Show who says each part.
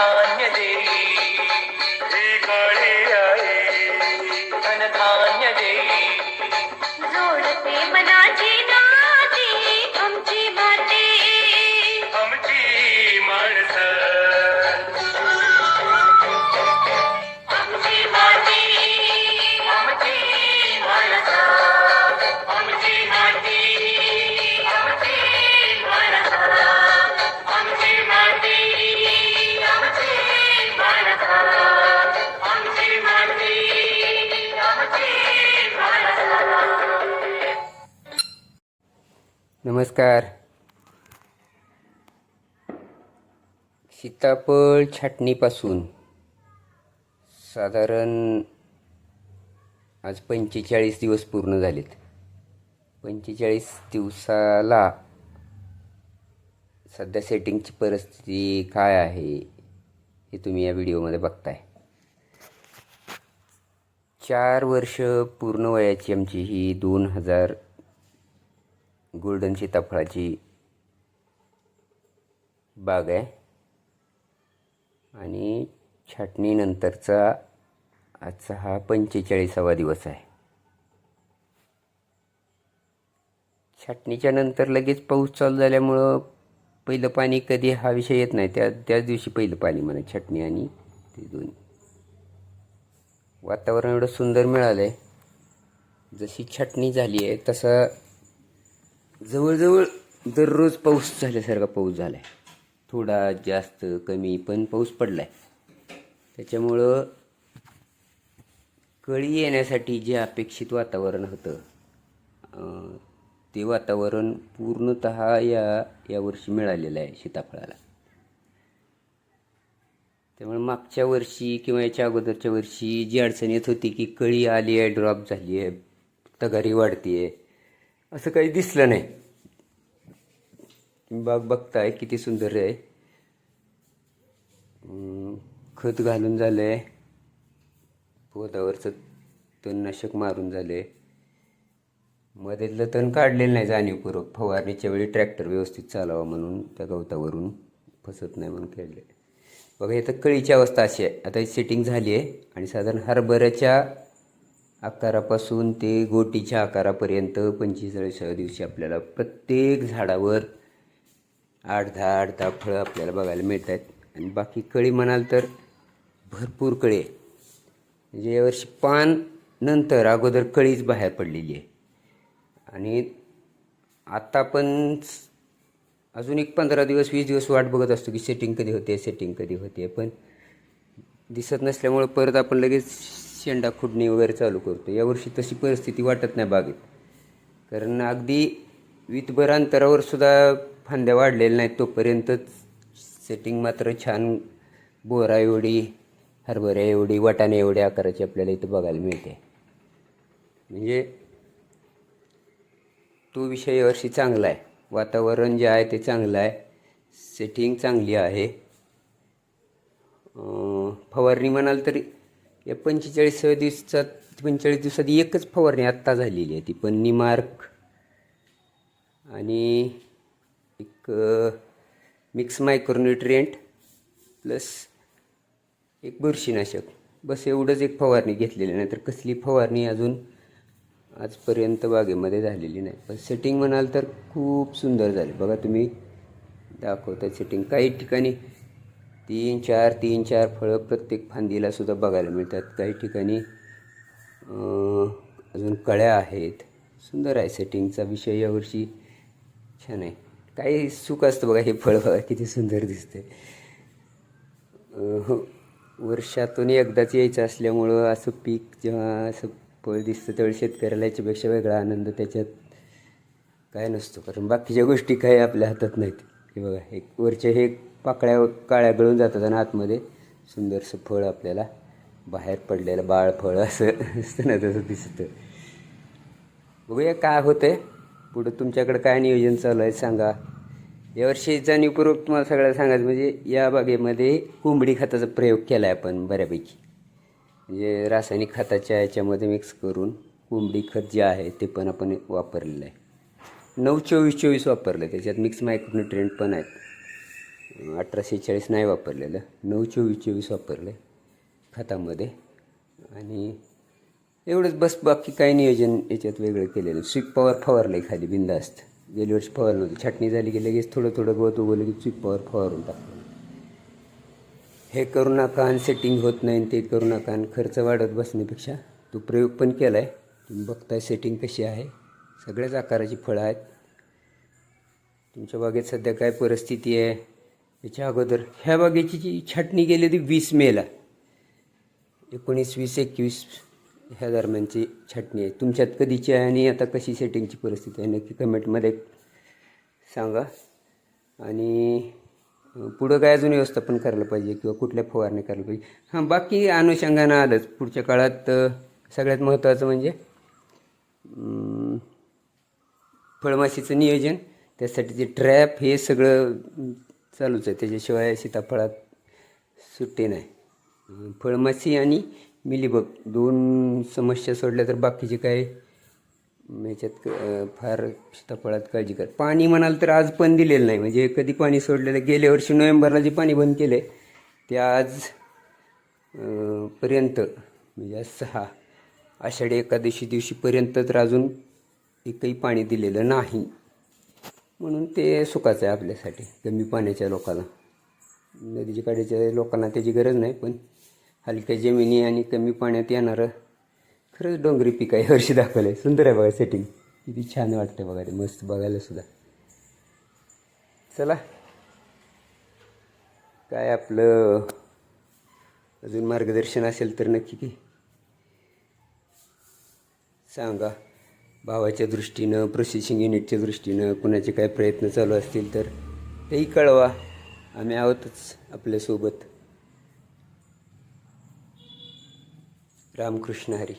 Speaker 1: ധാന്യദേവി
Speaker 2: नमस्कार. सीताफळ छाटणीपासून साधारण आज पंचेचाळीस दिवस पूर्ण झालेत. पंचेचाळीस दिवसाला सध्या सेटिंगची परिस्थिती काय आहे हे तुम्ही या व्हिडिओमध्ये बघताय. चार वर्ष पूर्ण वयाची आमची ही दोन हजार गोल्डन सीताफळाची बाग आहे. आणि छाटणीनंतरचा आजचा हा पंचेचाळीसावा दिवस आहे. छाटणीच्या नंतर लगेच पाऊस चालू झाल्यामुळं पहिलं पाणी कधी हा विषय येत नाही. त्या त्याच दिवशी पहिलं पाणी म्हणा छाटणी आणि ते दोन्ही. वातावरण एवढं सुंदर मिळालं आहे जशी छाटणी झाली आहे तसं जवळजवळ दररोज पाऊस झाल्यासारखा पाऊस झाला आहे थोडा जास्त कमी पण पाऊस पडला आहे त्याच्यामुळं कळी येण्यासाठी जे अपेक्षित वातावरण होतं ते वातावरण पूर्णत या यावर्षी मिळालेलं आहे सीताफळाला. त्यामुळे मागच्या वर्षी किंवा याच्या अगोदरच्या वर्षी जी अडचण येत होती की कळी आली आहे ड्रॉप झाली आहे तगारी वाढती आहे असं काही दिसलं नाही. बाग बघताय किती सुंदर आहे. खत घालून झालं आहे पोदावरचं तणनाशक मारून झालं आहे मध्येतलं तण काढलेलं नाही जाणीवपूर्वक. फवारणीच्या वेळी ट्रॅक्टर व्यवस्थित चालावा म्हणून त्या गवतावरून फसत नाही म्हणून खेळले. बघा इथं कळीची अवस्था अशी आहे. आता सेटिंग झाली आहे आणि साधारण हरभऱ्याच्या आकारापासून ते गोटीच्या आकारापर्यंत पंचेचाळीसाव्या दिवशी आपल्याला प्रत्येक झाडावर आठ दहा आठ दहा फळं आपल्याला बघायला मिळत आहेत आणि बाकी कळी म्हणाल तर भरपूर कळी आहे म्हणजे यावर्षी पान नंतर अगोदर कळीच बाहेर पडलेली आहे. आणि आता पण अजून एक पंधरा दिवस वीस दिवस वाट बघत असतो की सेटिंग कधी होते सेटिंग कधी होते. पण दिसत नसल्यामुळं परत आपण लगेच शेंडा खुडणी वगैरे चालू करतो. यावर्षी तशी परिस्थिती वाटत नाही बागेत. कारण अगदी वितभर अंतरावर सुद्धा फांद्या वाढलेल्या नाहीत तोपर्यंतच सेटिंग मात्र छान बोरा एवढी हरभऱ्या एवढी वाटाणे एवढ्या आकाराची आपल्याला इथं बघायला मिळते. म्हणजे तो विषय यावर्षी चांगला आहे. वातावरण जे आहे ते चांगलं आहे. सेटिंग चांगली आहे. फवारणी म्हणाल तरी या पंचेचाळीसाव्या दिवसात पंचेचाळीस दिवसात एकच फवारणी आत्ता झालेली आहे ती पण निमार्क आणि एक मिक्स मायक्रोन्युट्रियंट प्लस एक बुरशीनाशक. बस एवढंच एक फवारणी घेतलेली नाही तर कसली फवारणी अजून आजपर्यंत बागेमध्ये झालेली नाही. पण सेटिंग म्हणाल तर खूप सुंदर झाली. बघा तुम्ही दाखवता सेटिंग काही ठिकाणी तीन चार तीन चार फळं प्रत्येक फांदीला सुद्धा बघायला मिळतात. काही ठिकाणी अजून कळ्या आहेत. सुंदर आहे सेटिंगचा विषय यावर्षी छान आहे. काही सुख असतं बघा हे फळ बघा किती सुंदर दिसते हो, वर्षातून एकदाच यायचं असल्यामुळं असं पीक जेव्हा असं फळ दिसतं त्यावेळी शेतकऱ्याला याच्यापेक्षा वेगळा आनंद त्याच्यात काय नसतो. कारण बाकीच्या गोष्टी काही आपल्या हातात नाहीत. हे बघा एक वरचे हे पाकळ्या काळ्या गळून जातात आणि आतमध्ये. सुंदरसं फळ आपल्याला बाहेर पडलेलं बाळ फळ असं असतं ना तसं दिसतं. बघूया काय होतंय. पुढं तुमच्याकडे काय नियोजन चालू आहे सांगा. यावर्षी जाणीवपूर्वक तुम्हाला सगळ्याला सांगायचं म्हणजे या बागेमध्ये कोंबडी खताचा प्रयोग केला आहे आपण बऱ्यापैकी. म्हणजे रासायनिक खताच्या याच्यामध्ये मिक्स करून कोंबडी खत जे आहे ते पण आपण वापरलेलं आहे. नऊ चोवीस चोवीस वापरलं आहे त्याच्यात मिक्स मायक्रोन्युट्रिएंट पण आहेत. अठराशे चाळीस नाही वापरलेलं. नऊ चोवीस चोवीस वापरलं खतामध्ये. आणि एवढंच बस बाकी काही नियोजन याच्यात वेगळं केलेलं. स्वीप पॉवर फवारलं आहे खाली बिंदास्त गेल्या वर्षी फवार नव्हतं. छाटणी झाली की लगेच थोडं थोडं गवत उगवलं की स्वीप पॉवर फवारून टाकलं. हे करू नका आणि सेटिंग होत नाही आणि ते करू नका आणि खर्च वाढत बसण्यापेक्षा तो प्रयोग पण केला आहे तुम्ही बघताय सेटिंग कशी आहे. सगळ्याच आकाराची फळं आहेत. तुमच्या बागेत सध्या काय परिस्थिती आहे? याच्या अगोदर. ह्या बागेची जी छाटणी केली होती वीस मेला. एकोणीस वीस एकवीस ह्या दरम्यानची छाटणी आहे. तुमच्यात कधीची आहे आणि आता कशी सेटिंगची परिस्थिती आहे नक्की कमेंटमध्ये सांगा. आणि पुढं काय अजून व्यवस्थापन करायला पाहिजे किंवा कुठल्या फवारणी करायला पाहिजे? हां बाकी अनुषंगानं आलंच. पुढच्या काळात सगळ्यात महत्त्वाचं म्हणजे फळमाशीचं नियोजन त्यासाठी जे ट्रॅप हे सगळं चालूच आहे. त्याच्याशिवाय सीताफळात सुट्टी नाही. फळमाशी आणि मिलीबग दोन समस्या सोडल्या तर बाकीचे काय? याच्यात फार सीताफळात काळजी कर. पाणी म्हणाल तर आज पण दिलेलं नाही. म्हणजे कधी पाणी सोडलेलं गेल्या वर्षी नोव्हेंबरला जे पाणी बंद केले ते आज पर्यंत म्हणजे आज सहा आषाढी एकादशी दिवशीपर्यंत तर अजून एकही पाणी दिलेलं नाही. म्हणून ते सुखाचं आहे आपल्यासाठी कमी पाण्याच्या लोकांना नदीच्या काड्याच्या लोकांना त्याची गरज नाही पण हलक्या जमिनी आणि कमी पाण्यात येणारं खरंच डोंगरी पीक आहे वर्षी दाखवलं आहे सुंदर आहे बघा सेटिंग किती छान वाटतं बघा ते मस्त बघायला सुद्धा. चला. काय आपलं अजून मार्गदर्शन असेल तर नक्की की. सांगा. भावाच्या दृष्टीनं प्रोसेसिंग युनिटच्या दृष्टीनं कुणाचे काय प्रयत्न चालू असतील तर तेही कळवा. आम्ही आहोतच आपल्यासोबत. रामकृष्ण हरी.